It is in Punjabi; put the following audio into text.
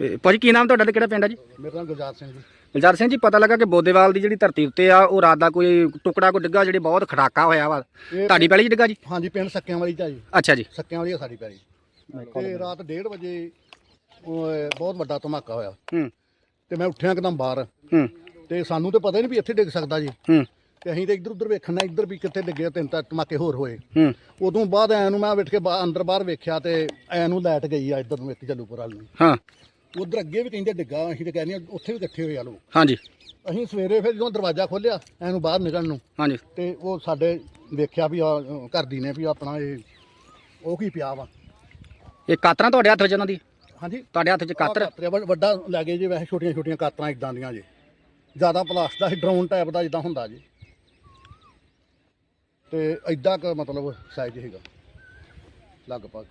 ਇਹ ਭਾਜੀ ਕੀ ਨਾਮ ਤੁਹਾਡਾ ਤੇ ਕਿਹੜਾ ਪਿੰਡ ਆ ਜੀ? ਮੇਰਾ ਨਾਮ ਗੁਰਜਾਤ ਸਿੰਘ ਜੀ। ਗੁਲਜ਼ਾਰ ਸਿੰਘ ਜੀ ਪਤਾ ਲੱਗਾ ਕਿ ਬੋਦੇਵਾਲ ਦੀ ਜਿਹੜੀ ਧਰਤੀ ਉੱਤੇ ਆ ਉਹ ਰਾਤ ਦਾ ਕੋਈ ਟੁਕੜਾ ਕੋ ਡਿੱਗਾ ਜਿਹੜੇ ਬਹੁਤ ਖੜਾਕਾ ਹੋਇਆ ਵਾ। ਇਹ- ਤੁਹਾਡੀ 'ਚ ਡਿੱਗਾ ਜੀ? ਹਾਂਜੀ ਪਿੰਡ ਸੱਕਿਆਂ ਵਾਲੀ ਆ ਜੀ। ਅੱਛਾ ਜੀ। ਸੱਕਿਆਂ ਵਾਲੀ ਆ ਸਾਡੀ ਪੈਲੀ। ਤੇ ਰਾਤ 1:30 ਵਜੇ ਉਹ, ਬਹੁਤ ਵੱਡਾ ਧਮਾਕਾ ਹੋਇਆ। ਹੂੰ। ਤੇ ਮੈਂ ਉੱਠਿਆ ਇੱਕਦਮ ਬਾਹਰ। ਹੂੰ। ਤੇ ਸਾਨੂੰ ਤਾਂ ਪਤਾ ਹੀ ਨਹੀਂ ਵੀ ਇੱਥੇ ਡਿੱਗ ਸਕਦਾ ਜੀ। ਹੂੰ। ਤੇ ਅਸੀਂ ਤੇ ਇੱਧਰ ਉੱਧਰ ਵੇਖਣਾ ਇੱਧਰ ਵੀ ਕਿੱਥੇ ਡਿੱਗੇ ਤਿੰਨ ਤਾਂ ਧਮਾਕੇ ਹੋਰ ਹੋਏ। ਹੂੰ। ਉਦੋਂ ਬਾਅਦ ਐ ਨੂੰ ਮੈਂ ਬੈਠ ਕੇ ਬਾ- ਅੰਦਰ ਬਾਹਰ ਵੇਖਿਆ ਤੇ ਐ ਨੂੰ ਲਾਈਟ ਗਈ ਆ ਇੱਧਰ ਨੂੰ ਇੱਕ ਜਲੂਪੁਰ ਵਾਲ ਨੂੰ। ਹਾਂ। ਉਧਰ ਅੱਗੇ ਵੀ ਕਹਿੰਦੇ ਡਿੱਗਾ ਅਸੀਂ ਤੇ ਕਹਿੰਦੇ ਉੱਥੇ ਵੀ ਇਕੱਠੇ ਹੋਏ ਆ ਲੋਕ। ਹਾਂਜੀ। ਅਸੀਂ ਸਵੇਰੇ ਫਿਰ ਜਦੋਂ ਦਰਵਾਜ਼ਾ ਖੋਲ੍ਹਿਆ ਐ ਨੂੰ ਬਾਹਰ ਨਿਕਲਣ ਨੂੰ ਹਾਂਜੀ। ਤੇ ਉਹ ਸਾਡੇ ਵੇਖਿਆ ਵੀ ਆ ਘਰ ਦੀ ਨੇ ਵੀ ਆਪਣਾ ਇਹ ਉਹ ਕੀ ਪਿਆ ਵਾ। ਇਹ ਕਾਤਰਾਂ ਤੁਹਾਡੇ ਹੱਥ ਵਿੱਚ ਉਹਨਾਂ ਦੀ? ਹਾਂਜੀ। ਤੁਹਾਡੇ ਹੱਥ 'ਚ ਕਾਤਰ? ਵੱਡ- ਲੈ ਗਏ ਜੀ ਵੈਸੇ ਛੋਟੀਆਂ ਛੋਟੀਆਂ ਕਾਤਰਾਂ ਇਦਾਂ ਦੀਆਂ ਜੀ। ਜ਼ਿਆਦਾ ਪਲਾਸਟ ਦਾ ਡਰੋਨ ਟਾਈਪ ਦਾ ਜਿੱਦਾਂ ਹੁੰਦਾ ਜੀ। ਤੇ ਐਡਾ ਕ ਮਤਲਬ ਸਾਈਜ਼ ਹੈਗਾ। ਲਗਭਗ।